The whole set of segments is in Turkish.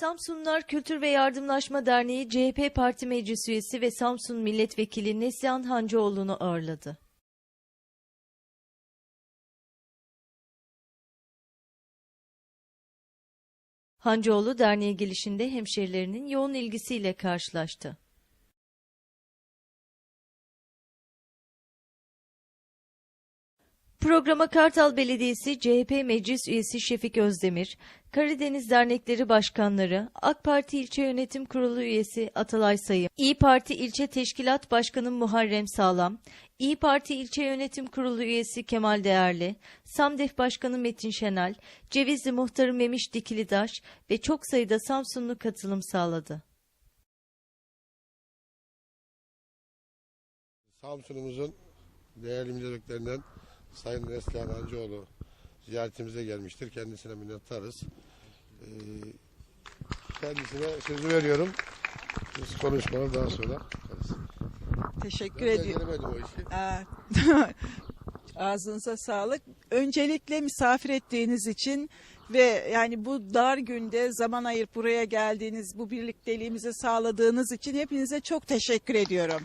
Samsunlar Kültür ve Yardımlaşma Derneği CHP Parti Meclis Üyesi ve Samsun Milletvekili Neslihan Hancıoğlu'nu ağırladı. Hancıoğlu derneğe gelişinde hemşerilerinin yoğun ilgisiyle karşılaştı. Programa Kartal Belediyesi CHP Meclis Üyesi Şefik Özdemir, Karadeniz Dernekleri Başkanları, AK Parti İlçe Yönetim Kurulu Üyesi Atalay Sayım, İyi Parti İlçe Teşkilat Başkanı Muharrem Sağlam, İyi Parti İlçe Yönetim Kurulu Üyesi Kemal Değerli, SAMDEF Başkanı Metin Şenal, Cevizli Muhtarı Memiş Dikilidaş ve çok sayıda Samsunlu katılım sağladı. Samsun'umuzun değerli milletvekillerinden Sayın Neslihan Hancıoğlu ziyaretimize gelmiştir. Kendisine minnettarız. Ee, kendisine sözü veriyorum. Biz konuşmalar daha sonra yaparız. Teşekkür Ben ediyorum. gelemedim o işi. Aa, Ağzınıza sağlık. Öncelikle misafir ettiğiniz için ve yani bu dar günde zaman ayırıp buraya geldiğiniz, bu birlikteliğimizi sağladığınız için hepinize çok teşekkür ediyorum.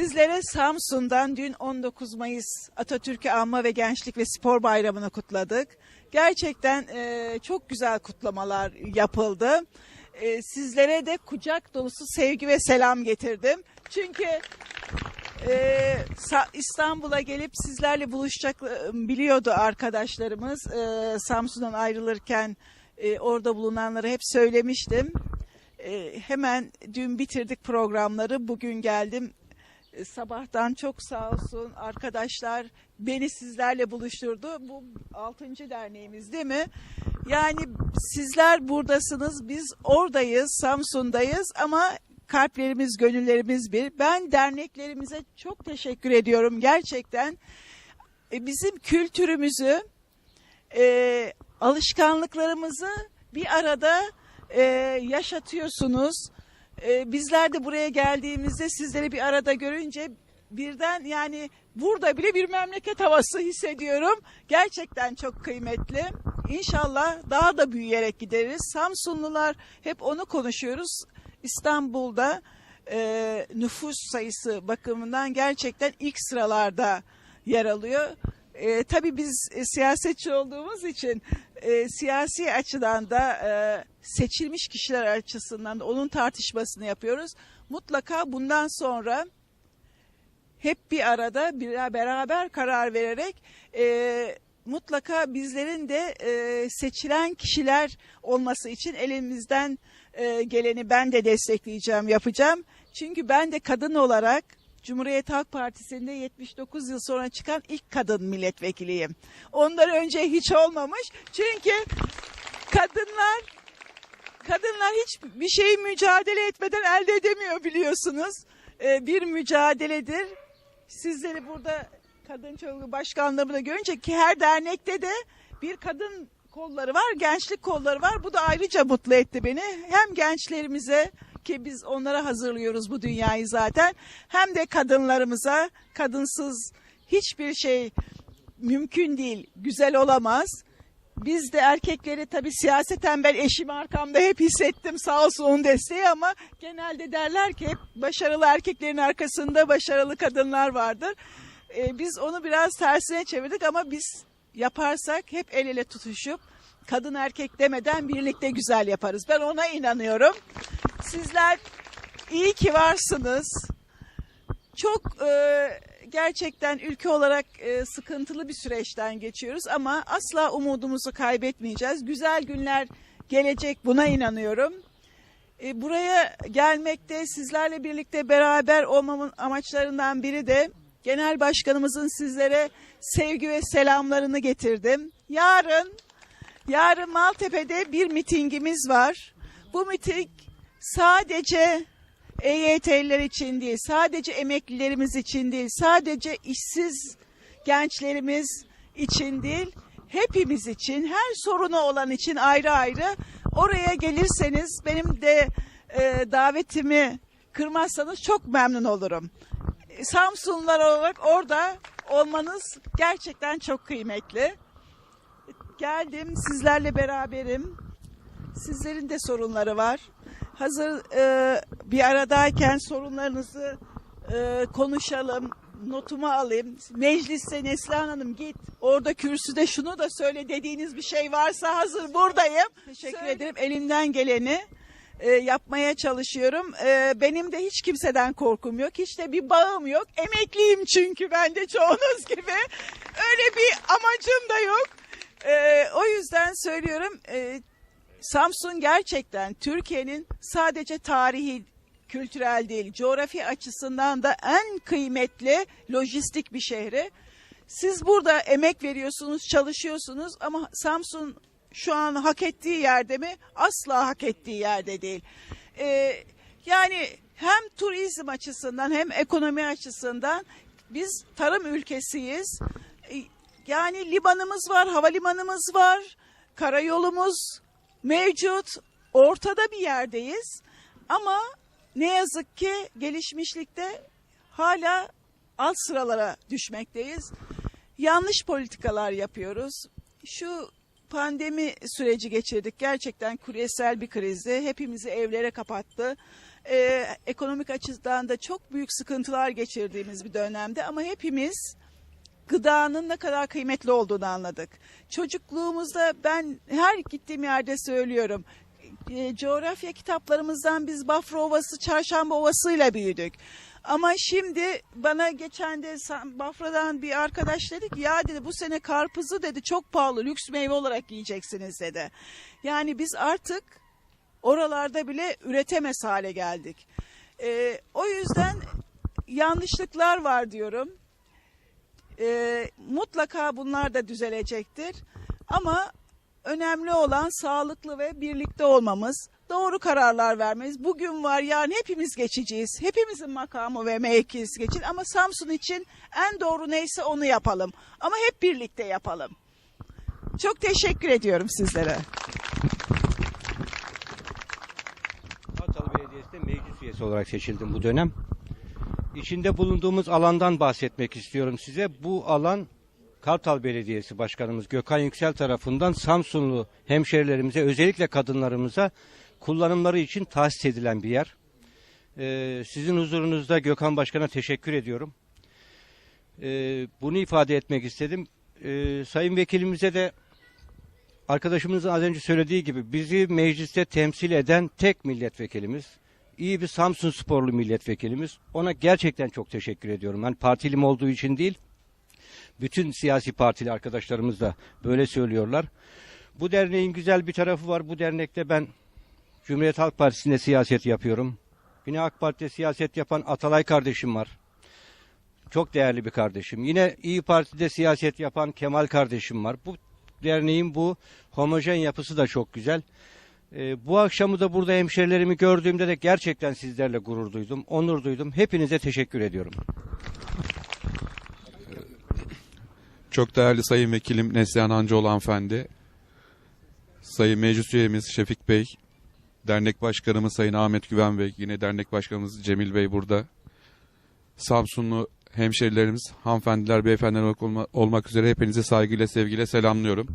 Sizlere Samsun'dan dün 19 Mayıs Atatürk'ü Anma ve Gençlik ve Spor Bayramı'nı kutladık. Gerçekten e, çok güzel kutlamalar yapıldı. E, sizlere de kucak dolusu sevgi ve selam getirdim. Çünkü ee, İstanbul'a gelip sizlerle buluşacak e, biliyordu arkadaşlarımız. Ee, Samsun'dan ayrılırken e, orada bulunanları hep söylemiştim. Ee, hemen dün bitirdik programları. Bugün geldim. Sabahtan çok sağ olsun arkadaşlar beni sizlerle buluşturdu. Bu 6. derneğimiz değil mi? Yani sizler buradasınız, biz oradayız, Samsun'dayız ama kalplerimiz, gönüllerimiz bir. Ben derneklerimize çok teşekkür ediyorum gerçekten. E, Bizim kültürümüzü, e, alışkanlıklarımızı bir arada e, yaşatıyorsunuz. E, bizler de buraya geldiğimizde sizleri bir arada görünce birden yani burada bile bir memleket havası hissediyorum. Gerçekten çok kıymetli. İnşallah daha da büyüyerek gideriz. Samsunlular hep onu konuşuyoruz. İstanbul'da e, nüfus sayısı bakımından gerçekten ilk sıralarda yer alıyor. E, tabii biz e, siyasetçi olduğumuz için e, siyasi açıdan da e, seçilmiş kişiler açısından da onun tartışmasını yapıyoruz. Mutlaka bundan sonra hep bir arada bir beraber karar vererek e, mutlaka bizlerin de e, seçilen kişiler olması için elimizden e, geleni ben de destekleyeceğim, yapacağım. Çünkü ben de kadın olarak Cumhuriyet Halk Partisi'nde 79 yıl sonra çıkan ilk kadın milletvekiliyim. Ondan önce hiç olmamış. Çünkü kadınlar kadınlar hiç bir şeyi mücadele etmeden elde edemiyor biliyorsunuz. Ee, bir mücadeledir. Sizleri burada kadın çocuk başkanlığımı da görünce ki her dernekte de bir kadın kolları var, gençlik kolları var. Bu da ayrıca mutlu etti beni. Hem gençlerimize ki biz onlara hazırlıyoruz bu dünyayı zaten. Hem de kadınlarımıza kadınsız hiçbir şey mümkün değil, güzel olamaz. Biz de erkekleri tabii siyaseten ben eşimi arkamda hep hissettim sağ olsun onun desteği ama genelde derler ki hep başarılı erkeklerin arkasında başarılı kadınlar vardır. Ee, biz onu biraz tersine çevirdik ama biz yaparsak hep el ele tutuşup kadın erkek demeden birlikte güzel yaparız. Ben ona inanıyorum. Sizler iyi ki varsınız. Çok e, gerçekten ülke olarak e, sıkıntılı bir süreçten geçiyoruz ama asla umudumuzu kaybetmeyeceğiz. Güzel günler gelecek buna inanıyorum. E, buraya gelmekte sizlerle birlikte beraber olmamın amaçlarından biri de genel başkanımızın sizlere sevgi ve selamlarını getirdim. Yarın yarın Maltepe'de bir mitingimiz var. Bu miting sadece EYT'liler için değil, sadece emeklilerimiz için değil, sadece işsiz gençlerimiz için değil, hepimiz için, her sorunu olan için ayrı ayrı oraya gelirseniz benim de e, davetimi kırmazsanız çok memnun olurum. Samsunlular olarak orada olmanız gerçekten çok kıymetli. Geldim sizlerle beraberim. Sizlerin de sorunları var. Hazır e, bir aradayken sorunlarınızı e, konuşalım. Notumu alayım. Mecliste Neslihan Hanım git. Orada kürsüde şunu da söyle dediğiniz bir şey varsa hazır buradayım. Teşekkür ederim. Elimden geleni e, yapmaya çalışıyorum. E, benim de hiç kimseden korkum yok. Hiç de bir bağım yok. Emekliyim çünkü ben de çoğunuz gibi. Öyle bir amacım da yok. E, o yüzden söylüyorum. E, Samsun gerçekten Türkiye'nin sadece tarihi, kültürel değil, coğrafi açısından da en kıymetli lojistik bir şehri. Siz burada emek veriyorsunuz, çalışıyorsunuz ama Samsun şu an hak ettiği yerde mi? Asla hak ettiği yerde değil. Ee, yani hem turizm açısından hem ekonomi açısından biz tarım ülkesiyiz. Ee, Yani limanımız var, havalimanımız var, karayolumuz mevcut, ortada bir yerdeyiz. Ama ne yazık ki gelişmişlikte hala alt sıralara düşmekteyiz. Yanlış politikalar yapıyoruz. Şu pandemi süreci geçirdik. Gerçekten küresel bir krizdi. Hepimizi evlere kapattı. Ee, ekonomik açıdan da çok büyük sıkıntılar geçirdiğimiz bir dönemde ama hepimiz gıdanın ne kadar kıymetli olduğunu anladık. Çocukluğumuzda ben her gittiğim yerde söylüyorum. E, coğrafya kitaplarımızdan biz Bafra Ovası, Çarşamba Ovası'yla büyüdük. Ama şimdi bana geçen de Bafra'dan bir arkadaş dedi ki ya dedi bu sene karpuzu dedi çok pahalı lüks meyve olarak yiyeceksiniz dedi. Yani biz artık oralarda bile üretemez hale geldik. E, o yüzden yanlışlıklar var diyorum. E, mutlaka bunlar da düzelecektir. Ama önemli olan sağlıklı ve birlikte olmamız, doğru kararlar vermemiz. Bugün var yarın hepimiz geçeceğiz. Hepimizin makamı ve mevkisi geçin ama Samsun için en doğru neyse onu yapalım. Ama hep birlikte yapalım. Çok teşekkür ediyorum sizlere. Kartal Belediyesi'nde meclis üyesi olarak seçildim bu dönem. İçinde bulunduğumuz alandan bahsetmek istiyorum size. Bu alan Kartal Belediyesi Başkanımız Gökhan Yüksel tarafından Samsunlu hemşerilerimize özellikle kadınlarımıza kullanımları için tahsis edilen bir yer. Ee, sizin huzurunuzda Gökhan Başkan'a teşekkür ediyorum. Ee, bunu ifade etmek istedim. Ee, Sayın Vekilimize de arkadaşımızın az önce söylediği gibi bizi mecliste temsil eden tek milletvekilimiz. İyi bir Samsun sporlu milletvekilimiz. Ona gerçekten çok teşekkür ediyorum. Ben partilim olduğu için değil, bütün siyasi partili arkadaşlarımız da böyle söylüyorlar. Bu derneğin güzel bir tarafı var. Bu dernekte ben Cumhuriyet Halk Partisi'nde siyaset yapıyorum. Yine AK Parti'de siyaset yapan Atalay kardeşim var. Çok değerli bir kardeşim. Yine İyi Parti'de siyaset yapan Kemal kardeşim var. Bu derneğin bu homojen yapısı da çok güzel. Ee, bu akşamı da burada hemşerilerimi gördüğümde de gerçekten sizlerle gurur duydum, onur duydum. Hepinize teşekkür ediyorum. Çok değerli Sayın Vekilim Neslihan Hancıoğlu hanımefendi, Sayın Meclis Üyemiz Şefik Bey, Dernek Başkanımız Sayın Ahmet Güven Bey, yine Dernek Başkanımız Cemil Bey burada. Samsunlu hemşerilerimiz, hanımefendiler, beyefendiler olma- olmak üzere hepinizi saygıyla, sevgiyle selamlıyorum.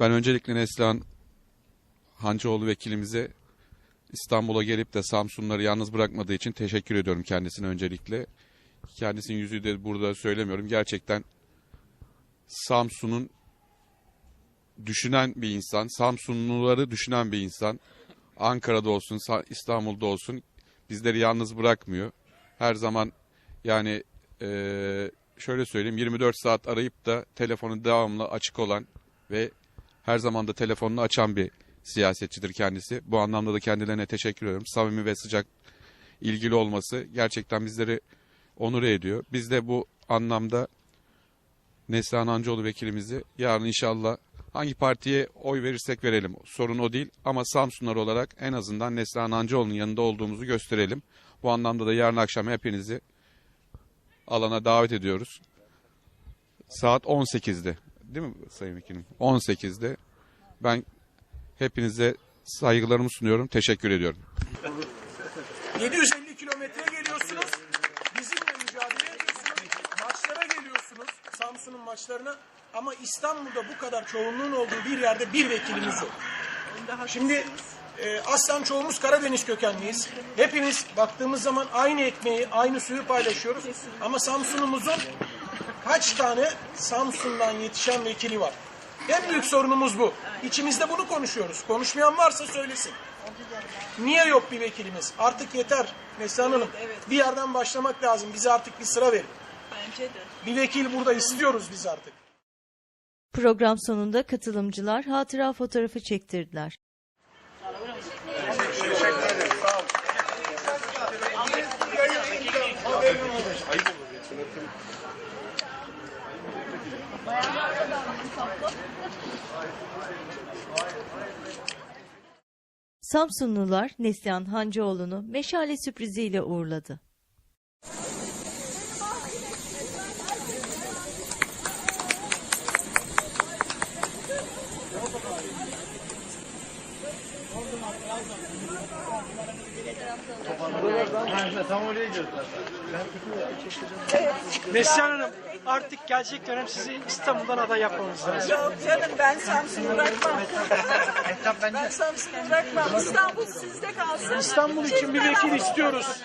Ben öncelikle Neslihan Hancıoğlu vekilimize İstanbul'a gelip de Samsunları yalnız bırakmadığı için teşekkür ediyorum kendisine öncelikle kendisinin yüzü de burada söylemiyorum. Gerçekten Samsun'un düşünen bir insan, Samsunluları düşünen bir insan. Ankara'da olsun, İstanbul'da olsun bizleri yalnız bırakmıyor. Her zaman yani eee, şöyle söyleyeyim 24 saat arayıp da telefonu devamlı açık olan ve her zaman da telefonunu açan bir siyasetçidir kendisi. Bu anlamda da kendilerine teşekkür ediyorum. Samimi ve sıcak ilgili olması gerçekten bizleri onur ediyor. Biz de bu anlamda Neslihan Hancıoğlu vekilimizi yarın inşallah hangi partiye oy verirsek verelim. Sorun o değil ama Samsunlar olarak en azından Neslihan Hancıoğlu'nun yanında olduğumuzu gösterelim. Bu anlamda da yarın akşam hepinizi alana davet ediyoruz. Saat 18'de değil mi Sayın Vekilim? 18'de ben hepinize saygılarımı sunuyorum. Teşekkür ediyorum. 750 kilometre geliyorsunuz. Bizimle mücadele ediyorsunuz. Maçlara geliyorsunuz. Samsun'un amaçlarına ama İstanbul'da bu kadar çoğunluğun olduğu bir yerde bir vekilimiz yok. Şimdi e, aslen çoğumuz Karadeniz kökenliyiz. Hepimiz baktığımız zaman aynı ekmeği, aynı suyu paylaşıyoruz. Ama Samsun'umuzun kaç tane Samsun'dan yetişen vekili var? En büyük sorunumuz bu. İçimizde bunu konuşuyoruz. Konuşmayan varsa söylesin. Niye yok bir vekilimiz? Artık yeter Neslihan Hanım. Bir yerden başlamak lazım. Bize artık bir sıra verin. Bence de. Bir vekil burada istiyoruz biz artık. Program sonunda katılımcılar hatıra fotoğrafı çektirdiler. Samsunlular Neslihan Hancıoğlu'nu meşale sürpriziyle uğurladı. Neslihan Hanım artık gelecek dönem sizi İstanbul'dan aday yapmamız lazım. Yok canım ben Samsun'u bırakmam. ben Samsun'u bırakmam. İstanbul sizde kalsın. İstanbul için bir vekil istiyoruz.